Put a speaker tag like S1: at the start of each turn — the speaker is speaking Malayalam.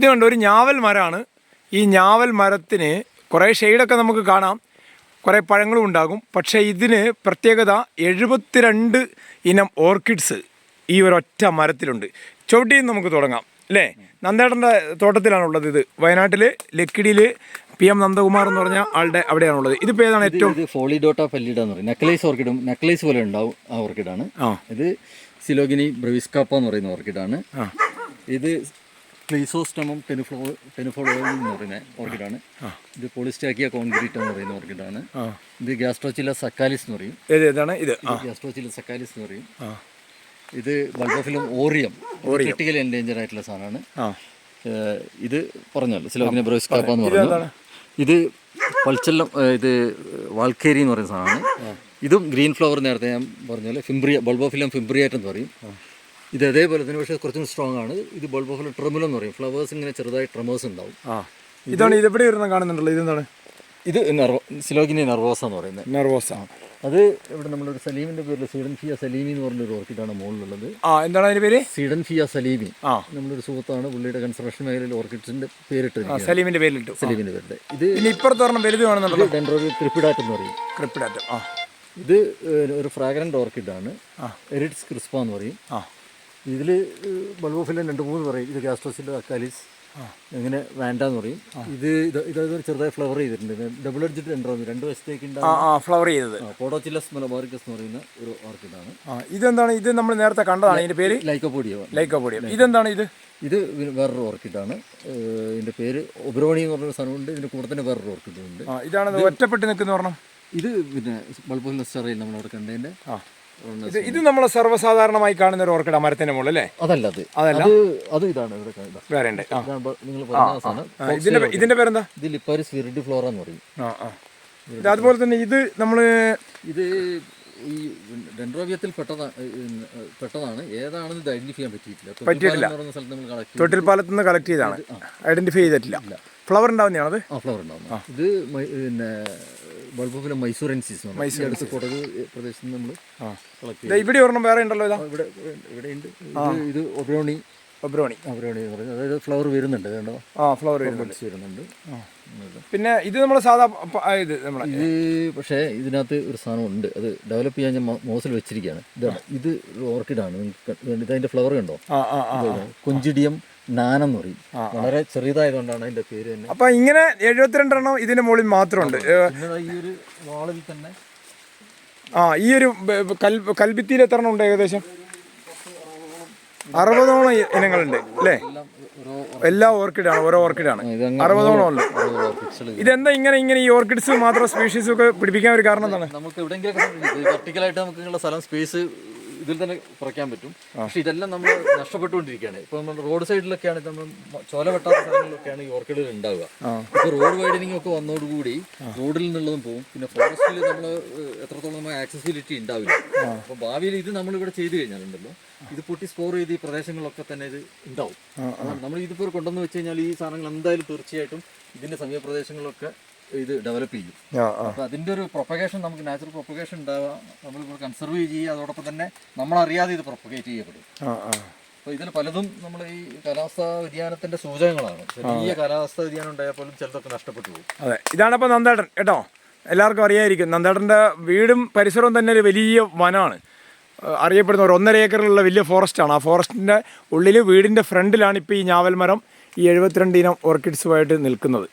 S1: ഇത് കണ്ടോ ഒരു ഞാവൽ മരമാണ്. ഈ ഞാവൽ മരത്തിന് കുറേ ഷെയ്ഡൊക്കെ നമുക്ക് കാണാം. കുറേ പഴങ്ങളും ഉണ്ടാകും. പക്ഷേ ഇതിന് പ്രത്യേകത എഴുപത്തിരണ്ട് ഇനം ഓർക്കിഡ്സ് ഈ ഒരൊറ്റ മരത്തിലുണ്ട്. ചുവട്ടിൽ നിന്ന് നമുക്ക് തുടങ്ങാം അല്ലേ? നന്ദേട്ടന്റെ തോട്ടത്തിലാണുള്ളത് ഇത്. വയനാട്ടിൽ ലക്കിടിയിൽ പി എം നന്ദകുമാർ എന്ന് പറഞ്ഞ ആളുടെ അവിടെയാണുള്ളത്. ഇതിപ്പോൾ ഏതാണ് ഏറ്റവും
S2: ഫോളിഡോട്ട പല്ലിഡ എന്ന് പറയും. നെക്ലേസ് ഓർക്കിഡും നെക്ലേസ് പോലെ ഉണ്ടാവും ആ ഓർക്കിഡാണ്
S1: ആ.
S2: ഇത് സിലോഗിനി ബ്രവിസ്കാപ്പ എന്ന് പറയുന്ന ഓർക്കിഡാണ് ഇത് ക്ലീസോസ്റ്റമം പെനുഫ്ലോ പെനുഫോളോ എന്ന് പറയുന്ന ഓർക്കിഡാണ്. ഇത് പോളിസ്റ്റാക്കിയ കോൺക്രീറ്റ് എന്ന് പറയുന്ന ഓർക്കിഡാണ്. ഇത് ഗ്യാസ്ട്രോച്ചില സക്കാലിസ് എന്ന് പറയും.
S1: ഏതാണ്? ഇത്.
S2: ഗ്യാസ്ട്രോച്ചില സക്കാലിസ് എന്ന് പറയും. ഇത് ബൾബോഫിലും ഓറിയം. ക്രിട്ടിക്കൽ എൻഡേഞ്ചർ ആയിട്ടുള്ള സാധനമാണ്. ഇത് പറഞ്ഞല്ലോ സിലോഗിനെ ബ്രോസ്കാപ്പ എന്ന് പറഞ്ഞു. ഇത് പൾച്ചെല്ലം ഇത് വാൾക്കേരി എന്ന് പറയുന്ന സാധനമാണ്. ഇതും ഗ്രീൻ ഫ്ലവർ നേരത്തെ ഞാൻ പറഞ്ഞ പോലെ ഫിംബ്രിയ ബൾബോഫിലം ഫിംബ്രിയായിട്ടെന്ന് പറയും. ഇത് അതേപോലെ തന്നെ പക്ഷേ കുറച്ചും സ്ട്രോങ് ആണ്. ഇത് ബൾബ് ബൾബോഫിലം ട്രെമുലം എന്ന് പറയും. ഫ്ലവേഴ്സ് ഇങ്ങനെ ചെറുതായി ട്രമേഴ്സ് ഉണ്ടാവും.
S1: ആ. ഇതാണ് ഇത് എവിടെ വരുന്ന കാണുന്നുണ്ടല്ലോ? ഇതെന്താണ്
S2: ഇത് നെർവോ സിലോഗിനി നെർവോസ എന്ന് പറയുന്നത്.
S1: നെർവോസ.
S2: അത് ഇവിടെ നമ്മളൊരു സലീമിന്റെ പേരിൽ സീഡൻഫിയ ഫിയ സലീമി എന്ന് പറഞ്ഞൊരു ഓർക്കിഡാണ് മുകളിലുള്ളത്.
S1: ആ എന്താണ് അതിന്റെ പേര്?
S2: സീഡൻഫിയ ഫിയ സലീമി.
S1: ആ.
S2: നമ്മളൊരു സുഹൃത്താണ് പുള്ളിയുടെ കൺസ്ട്രക്ഷൻ മേഖലയിൽ
S1: ഓർക്കിഡ്സിന്റെ
S2: പേരിട്ട്
S1: സലീമിന്റെ പേരിലിട്ടു.
S2: സലീമിന്റെ പേരിൽ ഇത്
S1: ഇനി ഇപ്പുറത്ത് പറഞ്ഞ വലുത് കാണുന്നുണ്ടല്ലോ.
S2: ഡെൻഡ്രോബി ക്രിപ്പിഡാറ്റ് എന്ന് പറയും.
S1: ക്രിപ്പിഡാറ്റ് ആ.
S2: ഇത് ഒരു ഫ്രാഗ്രന്റ് ഓർക്കിഡാണ്
S1: ആ.
S2: എരിഡ്സ് ക്രിസ്പ എന്ന് പറയും.
S1: ആ.
S2: ഇതിൽ ബൾബോഫിലെ രണ്ട് മൂന്ന് പറയും ഇത് ഗ്യാസ്ട്രോസിന്റെ അക്കാലിസ് അങ്ങനെ വേണ്ടെന്ന് പറയും. ഇത് ഇത് ഇതൊരു ചെറുതായി ഫ്ലവർ ചെയ്തിട്ടുണ്ട്. ഡബിൾ അഡ്ജിറ്റ് ഡെൻഡ്രോബി രണ്ട് വശത്തേക്ക്
S1: ഫ്ലവർ ചെയ്തത്.
S2: പോഡോച്ചിലസ് മലബാറിക്കസ് എന്ന് പറയുന്ന ഒരു ഓർക്കിഡാണ്
S1: ഇതെന്താണ്? ഇത് നമ്മൾ നേരത്തെ കണ്ടതാണ്. ഇതിന്റെ പേര്?
S2: ലൈക്കോപോഡിയ
S1: ലൈക്കോപോഡിയം ഇതെന്താണ് ഇത്?
S2: ഇത് വേറൊരു ഓർക്കിഡാണ് ഇതിന്റെ പേര് ഒബ്രോണി എന്ന് പറഞ്ഞൊരു ഉണ്ട് ഇതിന്റെ കൂടെ തന്നെ വേറൊരു
S1: ഓർക്കിഡുണ്ട് ഇതാണ് ഒറ്റപ്പെട്ട് നിൽക്കുന്ന പറഞ്ഞ
S2: ഇത് പിന്നെ ബൾബോഫിലസ് നെസ്റ്ററയിൽ നമ്മളവിടെ കണ്ടതിന്റെ
S1: ആ. ഇത് ഇത് നമ്മൾ സർവസാധാരണമായി കാണുന്ന ഒരു ഓർക്കിഡ മരത്തിന്റെ മുകളിൽ അല്ലേ?
S2: അതല്ല അത്.
S1: അതല്ല?
S2: അത് ഇതാണ്
S1: വേറെ ഉണ്ട്. ഇതിന്റെ ഇതിന്റെ പേരെന്താ?
S2: ഇത് ലിപ്പാരിസ് വിറിഡി ഫ്ലോറ എന്ന് പറയും.
S1: ആ ആ. ഇത് അതുപോലെ തന്നെ ഇത് നമ്മൾ
S2: ഇത് ഈ ഡെൻഡ്രോവിയത്തിൽ പെട്ടതാണ് പെട്ടതാണ്. ഏതാണെന്ന് ഐഡന്റിഫൈ ചെയ്യാൻ പറ്റിയിട്ടില്ല. പറ്റിയിട്ടില്ല.
S1: തൊട്ടിൽപ്പാലത്ത് നിന്ന് കളക്ട് ചെയ്താണ് ഐഡന്റിഫൈ ചെയ്തിട്ടില്ല. ഫ്ലവർ ഉണ്ടാവുന്നതാണത്
S2: ആ ഫ്ലവർ ഉണ്ടാവും ഇത് പിന്നെ എന്ന് പറയും. ഈ അടുത്ത് കൊടക് പ്രദേശത്ത് നമ്മൾ
S1: ഇവിടെ ഒരെണ്ണം വേറെ ഉണ്ടല്ലോ ഇതാ.
S2: ഇവിടെ ഇവിടെ ഉണ്ട് ഇത് ഇത് ഒബ്രോണി
S1: ഫെബ്രുവരി.
S2: ഒബ്രോണി എന്ന് പറയുന്നത്. അതായത് ഫ്ലവർ വരുന്നുണ്ട്. കണ്ടോ?
S1: ആ ഫ്ലവർ വരുന്നുണ്ട്.
S2: വരുന്നുണ്ട്.
S1: പിന്നെ ഇത് നമ്മൾ സാധാ ഇത് നമ്മളെ
S2: ഇത് പക്ഷേ ഇതിനകത്ത് ഒരു സാധനം ഉണ്ട്. അത് ഡെവലപ്പ് ചെയ്യാൻ ഞാൻ മോസിൽ വെച്ചിരിക്കുകയാണ്. ഇതാണ്. ഇത് ഓർക്കിഡ് ഓർക്കിഡാണ് നിങ്ങൾക്ക് അതിന്റെ ഫ്ലവർ കണ്ടോ?
S1: ആ ആ ആ
S2: കൊഞ്ചിഡിയം നാനം എന്ന് പറയും. വളരെ ചെറിയതായതുകൊണ്ടാണ് അതിന്റെ പേര് തന്നെ.
S1: അപ്പൊ ഇങ്ങനെ എഴുപത്തിരണ്ടെണ്ണം ഇതിന്റെ മുകളിൽ മാത്രമുണ്ട്
S2: ഈ ഒരു വാളിൽ തന്നെ
S1: ആ ഈ ഒരു കൽ കൽഭിത്തിയിൽ എത്ര എണ്ണം ഉണ്ട് ഏകദേശം? അറുപതോളം ഇനങ്ങളുണ്ട് അല്ലേ?
S2: എല്ലാ
S1: ഓർക്കിഡാണ് ഓരോ ഓർക്കിഡാണ്. അറുപതോളം ഉണ്ട് ഇതെന്താ ഇങ്ങനെ ഇങ്ങനെ ഈ ഓർക്കിഡ്സ് മാത്രം സ്പീഷീസ് ഒക്കെ പിടിപ്പിക്കാൻ ഒരു കാരണം എന്താണ്?
S2: നമുക്ക് എവിടെയെങ്കിലും സ്ഥലം സ്പേസ് ഇതിൽ തന്നെ കുറയ്ക്കാൻ പറ്റും. പക്ഷെ ഇതെല്ലാം നമ്മൾ നഷ്ടപ്പെട്ടുകൊണ്ടിരിക്കുകയാണ്. ഇപ്പൊ നമ്മൾ റോഡ് സൈഡിലൊക്കെയാണ് നമ്മൾ ചോല വെട്ടാത്ത സ്ഥലങ്ങളിലൊക്കെയാണ് ഈ ഓർക്കിഡുകൾ ഉണ്ടാവുക. ഇപ്പൊ റോഡ് വൈഡനിങ് ഒക്കെ വന്നതോടുകൂടി റോഡിൽ നിന്നുള്ളതും പോകും പിന്നെ ഫോറസ്റ്റിൽ നമ്മൾ എത്രത്തോളം ആക്സസിബിലിറ്റി ഉണ്ടാവില്ല. അപ്പൊ ഭാവിയിൽ ഇത് നമ്മൾ ഇവിടെ ചെയ്തു കഴിഞ്ഞാലുണ്ടല്ലോ ഇത് പൊട്ടി സ്കോർ ചെയ്ത് ഈ പ്രദേശങ്ങളിലൊക്കെ തന്നെ ഇത് ഉണ്ടാവും. നമ്മൾ ഇതിപ്പോൾ കൊണ്ടുവന്ന് വെച്ച് കഴിഞ്ഞാൽ ഈ സാധനങ്ങൾ എന്തായാലും തീർച്ചയായിട്ടും ഇതിന്റെ സമീപ പ്രദേശങ്ങളിലൊക്കെ ഇത് ഡെവലപ്പ് ചെയ്യും.
S1: അപ്പൊ അതിന്റെ
S2: അപ്പോൾ അതിന്റെ ഒരു പ്രൊപ്പഗേഷൻ നമുക്ക് നാച്ചുറൽ പ്രൊപ്പഗേഷൻ ഉണ്ടാവുക നമ്മളിപ്പോൾ കൺസർവ് ചെയ്യുക അതോടൊപ്പം തന്നെ നമ്മൾ അറിയാതെ ഇത് പ്രൊപ്പഗേറ്റ് ചെയ്യപ്പെടും.
S1: അപ്പൊ
S2: അപ്പോൾ ഇതിൽ പലതും നമ്മൾ ഈ കാലാവസ്ഥാ വ്യതിയാനത്തിന്റെ സൂചകങ്ങളാണ്. ചെറിയ കാലാവസ്ഥാ വ്യതിയാനം ഉണ്ടായാൽ പോലും ചിലതൊക്കെ നഷ്ടപ്പെട്ടു പോകും.
S1: അതെ. ഇതാണ് ഇപ്പൊ നന്ദേട്ടൻ കേട്ടോ? എല്ലാവർക്കും അറിയായിരിക്കും നന്ദേട്ടന്റെ വീടും പരിസരവും തന്നെ ഒരു വലിയ വനമാണ് അറിയപ്പെടുന്ന ഒരു ഒന്നര ഏക്കറിലുള്ള വലിയ ഫോറസ്റ്റാണ്. ആ ഫോറസ്റ്റിന്റെ ഉള്ളിൽ വീടിന്റെ ഫ്രണ്ടിലാണ് ഇപ്പോൾ ഈ ഞാവൽ മരം ഈ എഴുപത്തിരണ്ട് ഇനം ഓർക്കിഡ്സുമായിട്ട് നിൽക്കുന്നത്.